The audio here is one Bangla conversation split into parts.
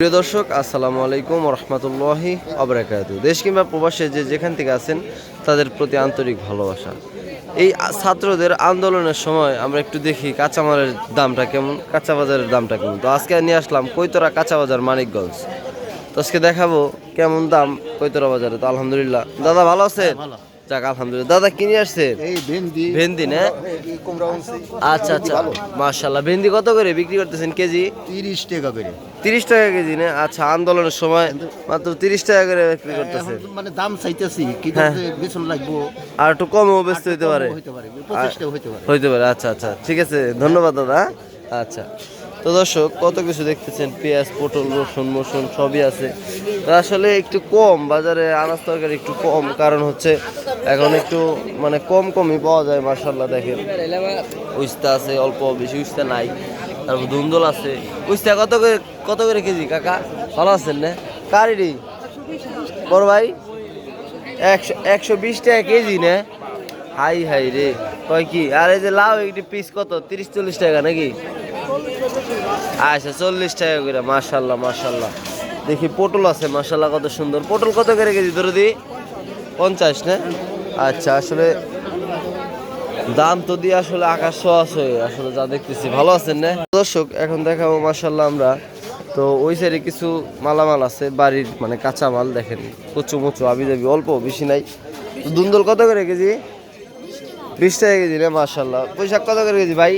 প্রিয় দর্শক, আসসালামু আলাইকুম রহমতুল্লাহি অবরাকাতু দেশ কিংবা প্রবাসে যে যেখান থেকে আছেন, তাদের প্রতি আন্তরিক ভালোবাসা। এই ছাত্রদের আন্দোলনের সময় আমরা একটু দেখি কাঁচামালের দামটা কেমন কাঁচা বাজারের দামটা কেমন। তো আজকে নিয়ে আসলাম কৈতরা কাঁচা বাজার মানিকগঞ্জ। তো আজকে দেখাবো কেমন দাম কৈতরা বাজারে। তো আলহামদুলিল্লাহ। দাদা, ভালো আছেন? যাক আলহামদুলিল্লাহ। দাদা কিনে আসছেন? এই ভেন্দি না? আচ্ছা আচ্ছা। মার্শাল্লাহ ভেন্দি কত করে বিক্রি করতেছেন কেজি? তিরিশ টাকা করে। তিরিশ টাকা কেজি না? আচ্ছা আন্দোলনের সময় মাত্র তিরিশ টাকা করে বিক্রি করতেছে মানে দাম চাইতেছি হ্যাঁ। বেতন লাগবো আর একটু কমও ব্যস্ত হইতে পারে। হইতে পারে আচ্ছা আচ্ছা। ঠিক আছে ধন্যবাদ দাদা। আচ্ছা। তো দর্শক কত কিছু দেখতেছেন? পেঁয়াজ পটল রসুন মসুন সবই আছে। আসলে একটু কম বাজারে আনাজ তরকারি একটু কম কারণ হচ্ছে এখন একটু মানে কম কমই পাওয়া যায় মার্শাল্লাহ দেখেন। উস্তা আছে, অল্প বেশি উস্তা নাই। তারপর ধুন্দল আছে। উস্তা কত করে কত করে কেজি, কাকা? ভালো আছেন না? কারিডি বড় ভাই? একশো একশো বিশ টাকা কেজি না? হাই হাই রে। কয় কি? আর এই যে লাউ একটি পিস কত? তিরিশ, চল্লিশ টাকা নাকি? আচ্ছা চল্লিশ টাকা করে মার্শাল্লাহ মার্শাল্লাহ দেখি পটল আছে মার্শাল্লাহ কত সুন্দর। পটল কত করে কেজি? ধরে দি। পঞ্চাশ না? আচ্ছা আসলে দাম তো দিয়ে আসলে আকাশ হয়ে আসলে যা দেখতেছি। ভালো আছেন না? দর্শক এখন দেখাবো মার্শাল্লাহ আমরা। তো ওই সাইডে কিছু মালামাল আছে বাড়ির মানে কাঁচা মাল দেখেন কচু মচু আবি যাবি অল্প বেশি নাই। দুন্দল কত করে কেজি? বিশ টাকা কেজি না মার্শাল্লাহ পোশাক কত করে কেজি ভাই?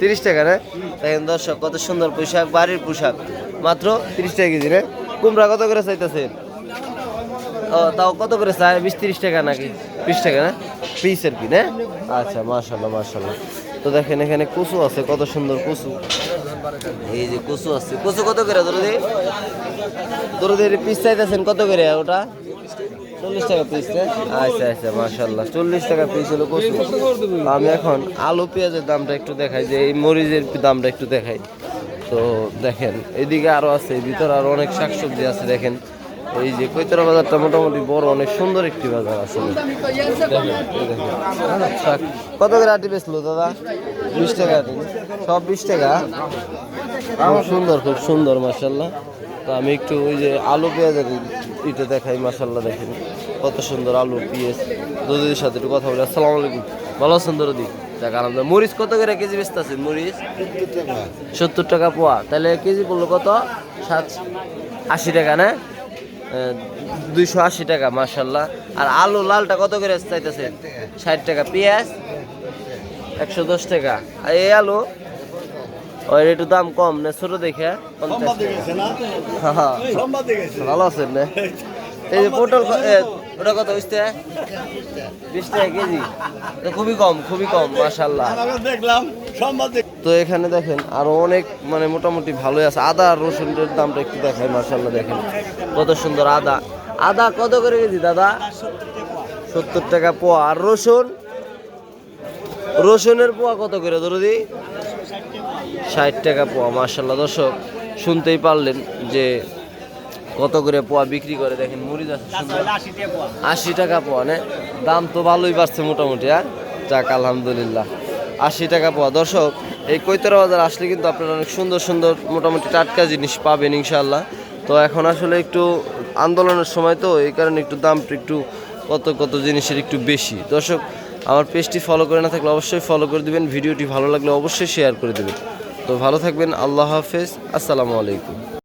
তিরিশ টাকা না? দেখেন দর্শক কত সুন্দর পোশাক বাড়ির পোশাক। মাত্র তিরিশ টাকা কেজি না? কুমড়া কত করে চাইতেছেন? ও তাও কত করে চায়? বিশ তিরিশ টাকা নাকি? বিশ টাকা না? পিস আর কি না আচ্ছা মার্শাল্লাহ মার্শাল্লাহ তো দেখেন এখানে কচু আছে, কত সুন্দর কচু। এই যে কচু আছে। কচু কত করে, দরদি দরদি পিস চাইতেছেন কত করে ওটা? চল্লিশ টাকা পিস না আচ্ছা আচ্ছা মার্শাল্লাহ চল্লিশ টাকা পিস হলো কচু। আমি এখন আলু পেঁয়াজের দামটা একটু দেখাই, যে এই মরিচের দামটা একটু দেখাই। তো দেখেন, এদিকে আরও আছে ভিতরে আরও অনেক শাকসবজি আছে, দেখেন। এই যে কৈতরা বাজারটা মোটামুটি বড় অনেক সুন্দর একটি বাজার আসলে। শাক- কত করে আটি বেচলো দাদা? বিশ টাকা আটি। সব বিশ টাকা? খুব সুন্দর খুব সুন্দর মাসাল্লাহ তো আমি একটু ওই যে আলু পেঁয়াজের ইটা দেখাই মাসাল্লাহ দেখেন। কত সুন্দর আলু পেঁয়াজ। দুধের সাথে একটু কথা বলি। আসসালামু আলাইকুম। ভালো আছেন দরদি? মরিচ কত করে কেজি বেচতেছেন? মরিচ? সত্তর টাকা। পোয়া। তাহলে কেজি পড়ল কত? সাত আশি টাকা না? দুইশো আশি টাকা মার্শাল্লাহ আর আলু লালটা কত করে চাইতেছে? ষাট টাকা। পেঁয়াজ? একশো দশ টাকা। আর এই আলু? ওই একটু দাম কম না ছোট দেখে ভালো আছেন না। এই যে পটল ওটা কত বুঝতে বিশ টাকা কেজি। খুবই কম খুবই কম মাশাল্লাহ দেখলাম তো এখানে দেখেন আরও অনেক মানে মোটামুটি ভালোই আছে। আদা আর রসুনের দামটা একটু দেখাই মার্শাল্লাহ দেখেন। কত সুন্দর আদা। আদা কত করে কেজি দাদা? সত্তর টাকা পোয়া। আর রসুন? রসুনের পোয়া কত করে দরদি? ষাট টাকা পোয়া মার্শাল্লাহ দর্শক, শুনতেই পারলেন যে কত করে পোয়া বিক্রি করে। দেখেন মুড়ি আশি টাকা পোয়া, নে? দাম তো ভালোই বাড়ছে মোটামুটি হ্যাঁ? যাক, আলহামদুলিল্লাহ। আশি টাকা পাওয়া। দর্শক, এই কৈতরা বাজার আসলে কিন্তু আপনারা অনেক সুন্দর সুন্দর মোটামুটি টাটকা জিনিস পাবেন ইনশাল্লাহ তো এখন আসলে একটু আন্দোলনের সময় তো, এই কারণে একটু দামটা একটু কত কত জিনিসের একটু বেশি। দর্শক, আমার পেজটি ফলো করে না থাকলে অবশ্যই ফলো করে দিবেন। ভিডিওটি ভালো লাগলে অবশ্যই শেয়ার করে দেবেন। তো ভালো থাকবেন, আল্লাহ হাফেজ, আসসালামু আলাইকুম।